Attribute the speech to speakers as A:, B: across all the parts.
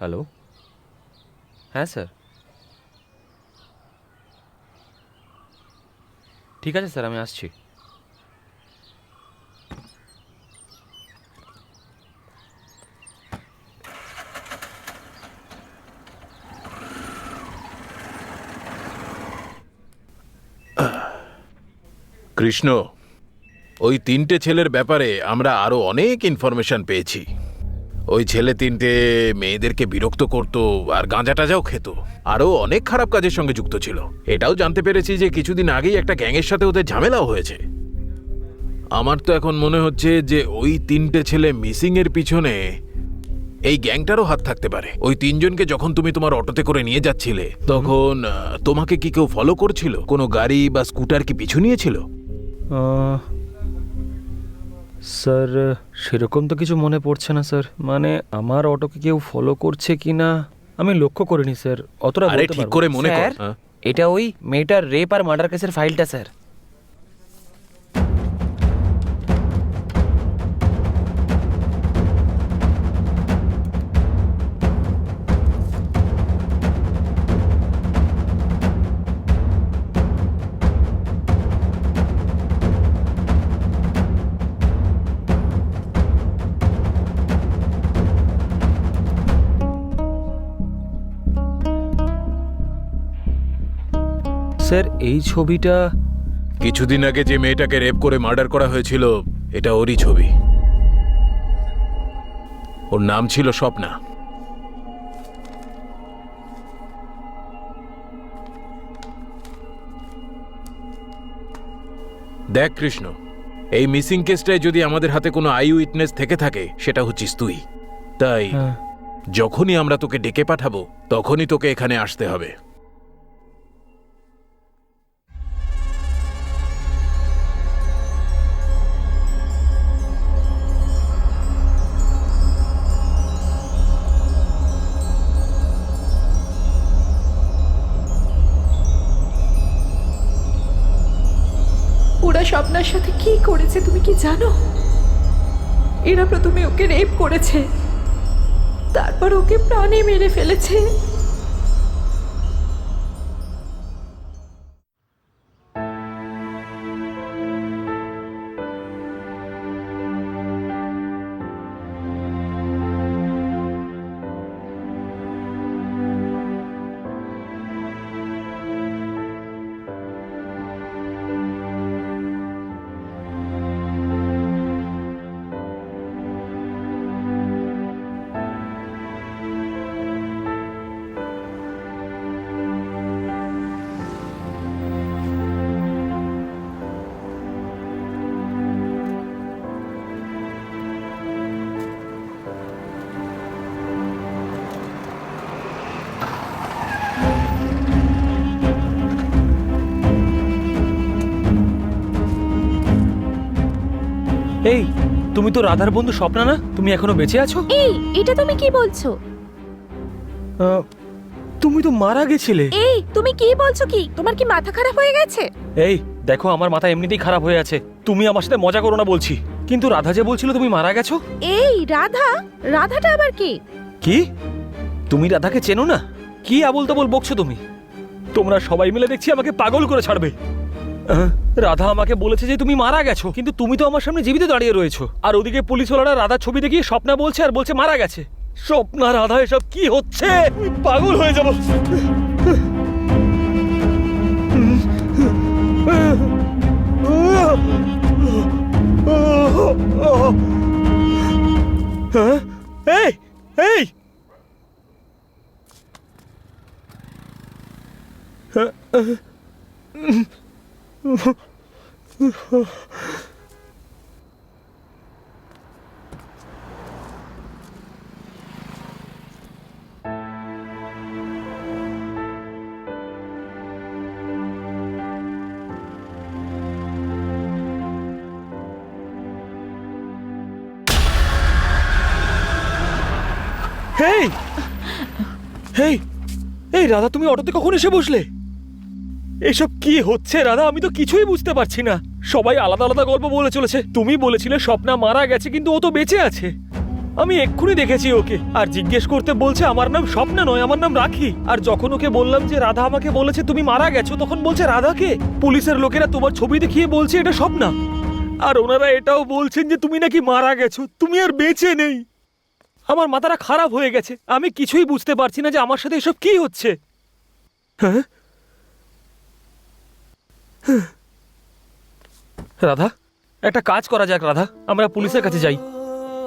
A: Hello? হ্যাঁ sir. ঠিক আছে, স্যার, আমি আসছি।
B: কৃষ্ণ, ওই তিনটে ছেলের ব্যাপারে আমরা আরও অনেক ইনফরমেশন পেয়েছি। ওই ছেলে তিনটে মেয়েদেরকে বিরক্ত করত আর গাঁজা টাজাও খেত। আরও অনেক খারাপ কাজের সঙ্গে যুক্ত ছিল। এটাও জানতে পেরেছি যে কিছুদিন আগেই একটা গ্যাংয়ের সাথে ওদের ঝামেলাও হয়েছে। আমার তো এখন মনে হচ্ছে যে ওই তিনটে ছেলে মিসিং এর পিছনে এই গ্যাংটারও হাত থাকতে পারে। ওই তিনজনকে যখন তুমি তোমার অটোতে করে নিয়ে যাচ্ছিলে, তখন তোমাকে কি কেউ ফলো করছিল? কোনো গাড়ি বা স্কুটার কি পিছু নিয়েছিল?
A: স্যার সেরকম তো কিছু মনে পড়ছে না স্যার। মানে আমার অটোকে কেউ ফলো করছে কি না আমি লক্ষ্য করিনি স্যার। অতটা
B: আরে ঠিক করে মনে কর। হ্যাঁ।
C: এটা ওই মেয়েটার রেপ আর মার্ডার কেসের ফাইলটা স্যার।
A: স্যার এই ছবিটা
B: কিছুদিন আগে যে মেয়েটাকে রেপ করে মার্ডার করা হয়েছিল এটা ওরই ছবি। ওর নাম ছিল স্বপ্না। দেখ কৃষ্ণ এই মিসিং কেসটায় যদি আমাদের হাতে কোনো আই উইটনেস থেকে থাকে সেটা হচ্ছিস তুই। তাই
A: হ্যাঁ।
B: যখনই আমরা তোকে ডেকে পাঠাবো তখনই তোকে এখানে আসতে হবে।
D: ওরা স্বপ্নার সাথে কি করেছে তুমি কি জানো? এরা প্রথমে ওকে রেপ করেছে। তারপর ওকে প্রাণে মেরে ফেলেছে।
A: এই তুমি তো রাধার বন্ধু স্বপ্না না? তুমি এখনও বেঁচে আছো?
E: এই এটা তুমি কি বলছো?
A: আহ, তুমি তো মারা গেছিলে।
E: এই তুমি কি বলছো কি? তোমার কি মাথা খারাপ হয়ে গেছে?
A: এই দেখো আমার মাথা এমনিতেই খারাপ হয়ে আছে। তুমি আমার সাথে মজা করো না বলছি। কিন্তু রাধা যে বলছিল তুমি মারা গেছো?
E: এই রাধা? রাধাটা আবার কি?
A: কি? তুমি রাধাকে চেনো না? কি আবল তাবল বকছো তুমি? তোমরা সবাই মিলে দেখছি আমাকে পাগল করে ছাড়বে। রাধা আমাকে বলেছে যে তুমি মারা গেছো। কিন্তু তুমি তো আমার সামনে জীবিত দাঁড়িয়ে রয়েছো। আর ওদিকে পুলিশওয়ালারা রাধার ছবি দেখিয়ে স্বপ্না বলছে আর বলছে মারা গেছে। স্বপ্না রাধা এসব কি হচ্ছে? পাগল হয়ে যাব। হ্যাঁ? এই এই! হেই! হেই! এই রাধা তুমি অটোতে কখন এসে বসলে? এসব কি হচ্ছে, রাধা? আমি তো কিছুই বুঝতে পারছি না। সবাই আলাদা আলাদা গল্প বলে চলেছে। তুমি বলেছিলে স্বপ্না মারা গেছে, কিন্তু ও তো বেঁচে আছে। আমি এক্ষুনি দেখেছি ওকে। আর জিজ্ঞেস করতে বলছে, আমার নাম স্বপ্না নয়, আমার নাম রাখি। আর যখন ওকে বললাম যে, রাধা আমাকে বলেছে তুমি মারা গেছো, তখন বলছে রাধাকে পুলিশের লোকেরা তোমার ছবি দেখিয়ে বলছে, এটা স্বপ্না। আর ওনারা এটাও বলছেন যে, তুমি নাকি মারা গেছো, তুমি আর বেঁচে নেই। আমার মাথাটা খারাপ হয়ে গেছে। আমি কিছুই বুঝতে পারছি না যে, আমার সাথে এসব কি হচ্ছে। হ্যাঁ? রাধা, একটা কাজ করা যাক রাধা। আমরা পুলিশের কাছে যাই।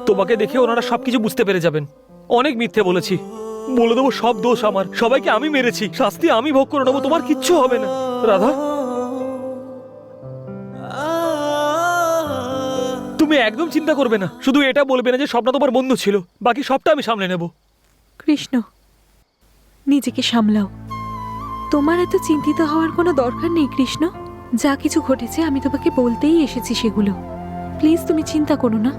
A: তোমাকে দেখে ওনারা সবকিছু বুঝতে পেরে যাবেন। অনেক মিথ্যে বলেছি। বলে দেবো সব দোষ আমার। সবাইকে আমি মেরেছি। শাস্তি আমি ভোগ করে নেব, তোমার কিচ্ছু হবে না। রাধা, তুমি একদম চিন্তা করবে না। শুধু এটা বলবে না যে স্বপ্ন তোমার বন্ধু ছিল। বাকি সবটা আমি সামলে নেব।
D: কৃষ্ণ, নিজেকে সামলাও। তোমার এত চিন্তিত হওয়ার কোনো দরকার নেই, কৃষ্ণ। যা কিছু ঘটেছে আমি তোমাকে বলতেই এসেছি সেগুলো। প্লিজ তুমি চিন্তা করো না।